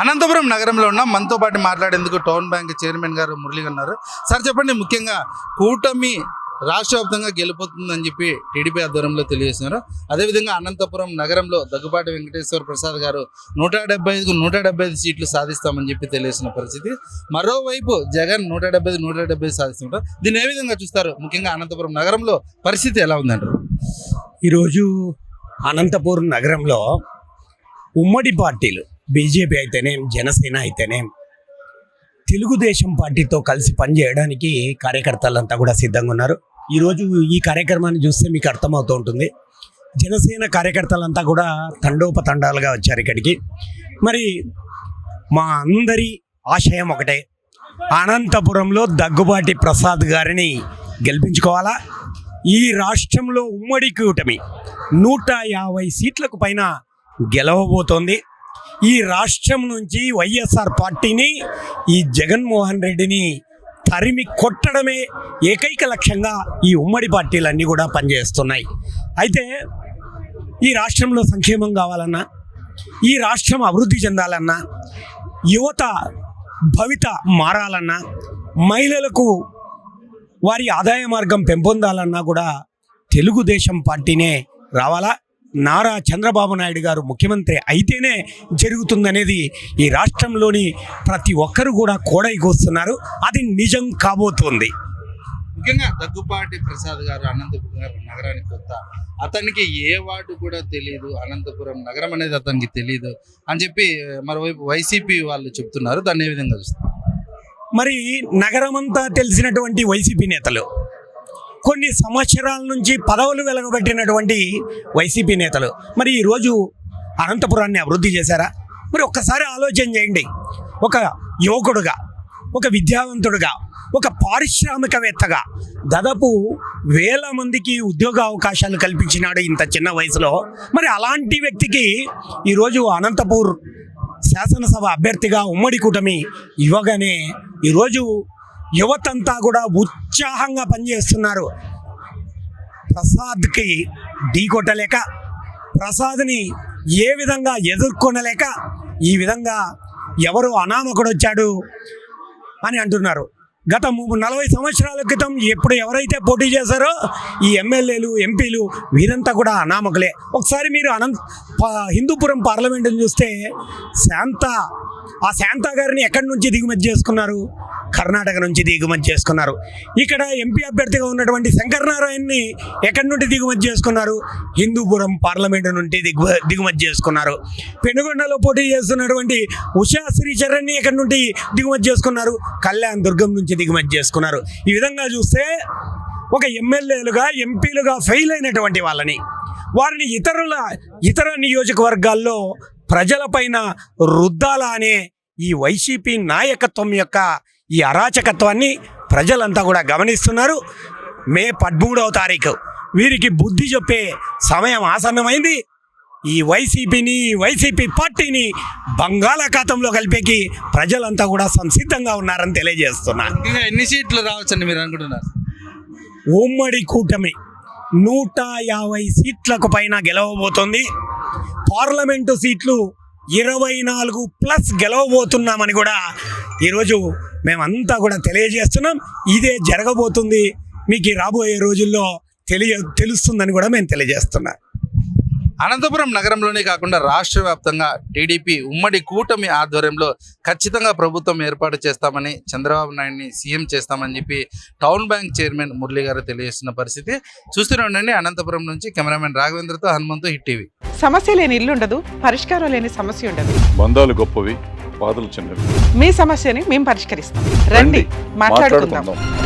అనంతపురం నగరంలో ఉన్న మనతో పాటు మాట్లాడేందుకు టౌన్ బ్యాంక్ చైర్మన్ గారు మురళి ఉన్నారు. సార్ చెప్పండి ముఖ్యంగా కూటమి రాష్ట్ర వ్యాప్తంగా గెలుపుతుందని చెప్పి టీడీపీ ఆధ్వర్యంలో తెలియజేస్తున్నారు. అదేవిధంగా అనంతపురం నగరంలో దగ్గుబాటి వెంకటేశ్వర ప్రసాద్ గారు నూట డెబ్బై ఐదుకు నూట డెబ్బై ఐదు సీట్లు సాధిస్తామని చెప్పి తెలియజేసిన పరిస్థితి. మరోవైపు జగన్ నూట డెబ్బై ఐదు నూట డెబ్బై ఐదు సాధిస్తుంటారు. దీన్ని ఏ విధంగా చూస్తారు? ముఖ్యంగా అనంతపురం నగరంలో పరిస్థితి ఎలా ఉందంటారు? ఈరోజు అనంతపురం నగరంలో ఉమ్మడి పార్టీలు బీజేపీ అయితేనేం జనసేన అయితేనేం తెలుగుదేశం పార్టీతో కలిసి పనిచేయడానికి కార్యకర్తలంతా కూడా సిద్ధంగా ఉన్నారు. ఈరోజు ఈ కార్యక్రమాన్ని చూస్తే మీకు అర్థమవుతూ ఉంటుంది. జనసేన కార్యకర్తలంతా కూడా తండోపతండాలుగా వచ్చారు ఇక్కడికి. మరి మా అందరి ఆశయం ఒకటే అనంతపురంలో దగ్గుబాటి ప్రసాద్ గారిని గెలిపించుకోవాలా? ఈ రాష్ట్రంలో ఉమ్మడి కూటమి నూట యాభై సీట్లకు పైన గెలవబోతోంది. ఈ రాష్ట్రం నుంచి వైఎస్ఆర్ పార్టీని ఈ జగన్మోహన్ రెడ్డిని తరిమి కొట్టడమే ఏకైక లక్ష్యంగా ఈ ఉమ్మడి పార్టీలన్నీ కూడా పనిచేస్తున్నాయి. అయితే ఈ రాష్ట్రంలో సంక్షేమం కావాలన్నా ఈ రాష్ట్రం అభివృద్ధి చెందాలన్నా యువత భవిత మారాలన్నా మహిళలకు వారి ఆదాయ మార్గం పెంపొందాలన్నా కూడా తెలుగుదేశం పార్టీనే రావాలా? నారా చంద్రబాబు నాయుడు గారు ముఖ్యమంత్రి అయితేనే జరుగుతుందనేది ఈ రాష్ట్రంలోని ప్రతి ఒక్కరు కూడా కోడైకొస్తున్నారు అది నిజం కాబోతోంది. ముఖ్యంగా దగ్గుపాటి ప్రసాద్ గారు అనంతపురం గారు నగరానికి కొత్త అతనికి ఏ వార్డు కూడా తెలియదు అనంతపురం నగరం అనేది అతనికి తెలియదు అని చెప్పి మరోవైపు వైసీపీ వాళ్ళు చెప్తున్నారు. దాన్ని ఏ విధంగా చూస్తారు? మరి నగరమంతా తెలిసినటువంటి వైసీపీ నేతలు కొన్ని సంవత్సరాల నుంచి పదవులు వెలగబెట్టినటువంటి వైసీపీ నేతలు. మరి ఈరోజు అనంతపురాన్ని అభివృద్ధి చేశారా? మరి ఒక్కసారి ఆలోచన చేయండి. ఒక యువకుడుగా ఒక విద్యావంతుడుగా ఒక పారిశ్రామికవేత్తగా దాదాపు వేల మందికి ఉద్యోగ అవకాశాలు కల్పించినాడు ఇంత చిన్న వయసులో. మరి అలాంటి వ్యక్తికి ఈరోజు అనంతపూర్ శాసనసభ అభ్యర్థిగా ఉమ్మడి కూటమి ఇవ్వగానే ఈరోజు యువతంతా కూడా ఉత్సాహంగా పనిచేస్తున్నారు. ప్రసాద్కి ఢీ కొట్టలేక ప్రసాద్ని ఏ విధంగా ఎదుర్కొనలేక ఈ విధంగా ఎవరు అనామకుడు వచ్చాడు అని అంటున్నారు. గత నలభై సంవత్సరాల క్రితం ఎప్పుడు ఎవరైతే పోటీ చేశారో ఈ ఎమ్మెల్యేలు ఎంపీలు వీరంతా కూడా అనామకులే. ఒకసారి మీరు అనంత ప- హిందూపురం పార్లమెంటుని చూస్తే శాంత ఆ శాంత గారిని ఎక్కడి నుంచి దిగుమతి చేసుకున్నారు? కర్ణాటక నుంచి దిగుమతి చేసుకున్నారు. ఇక్కడ ఎంపీ అభ్యర్థిగా ఉన్నటువంటి శంకరనారాయణ్ని ఎక్కడి నుండి దిగుమతి చేసుకున్నారు? హిందూపురం పార్లమెంటు నుండి దిగు దిగుమతి చేసుకున్నారు. పెనుగొండలో పోటీ చేస్తున్నటువంటి ఉషా శ్రీచరణ్ని ఎక్కడి నుండి దిగుమతి చేసుకున్నారు? కళ్యాణ్ దుర్గం నుంచి దిగుమతి చేసుకున్నారు. ఈ విధంగా చూస్తే ఒక ఎమ్మెల్యేలుగా ఎంపీలుగా ఫెయిల్ అయినటువంటి వాళ్ళని వారిని ఇతరుల ఇతర నియోజకవర్గాల్లో ప్రజలపైన రుద్దాల అనే ఈ వైసీపీ నాయకత్వం యొక్క ఈ అరాచకత్వాన్ని ప్రజలంతా కూడా గమనిస్తున్నారు. మే పదమూడవ తారీఖు వీరికి బుద్ధి చెప్పే సమయం ఆసన్నమైంది. ఈ వైసీపీని వైసీపీ పార్టీని బంగాళాఖాతంలో కలిపేకి ప్రజలంతా కూడా సంసిద్ధంగా ఉన్నారని తెలియజేస్తున్నారు ముఖ్యంగా ఎన్ని సీట్లు రావచ్చని మీరు అనుకుంటున్నారు? ఉమ్మడి కూటమి నూట యాభై సీట్లకు పైన గెలవబోతోంది. పార్లమెంటు సీట్లు ఇరవై నాలుగు ప్లస్ గెలవబోతున్నామని కూడా ఈరోజు మేమంతా కూడా తెలియజేస్తున్నాం. ఇదే జరగబోతుంది. మీకు ఈ రాబోయే రోజుల్లో తెలియ తెలుస్తుందని కూడా మేము తెలియజేస్తున్నాం. అనంతపురం నగరంలోనే కాకుండా రాష్ట్ర వ్యాప్తంగా టీడీపీ ఉమ్మడి కూటమి ఆధ్వర్యంలో ఖచ్చితంగా ప్రభుత్వం ఏర్పాటు చేస్తామని చంద్రబాబు నాయుడిని సీఎం చేస్తామని చెప్పి టౌన్ బ్యాంక్ చైర్మన్ మురళి గారు తెలియజేస్తున్న పరిస్థితి. చూస్తూనే ఉండండి అనంతపురం నుంచి కెమెరామెన్ రాఘవేంద్రతో హనుమంతు హిట్ టీవీ. సమస్య లేని ఇల్లు ఉండదు పరిష్కారం లేని సమస్య ఉండదు. బంధాలు గొప్పవి బాధలు చిన్నవి. మీ సమస్యని మేము పరిష్కరిస్తాం. రండి మాట్లాడుకుందాం. మాట్లాడుకుందాం.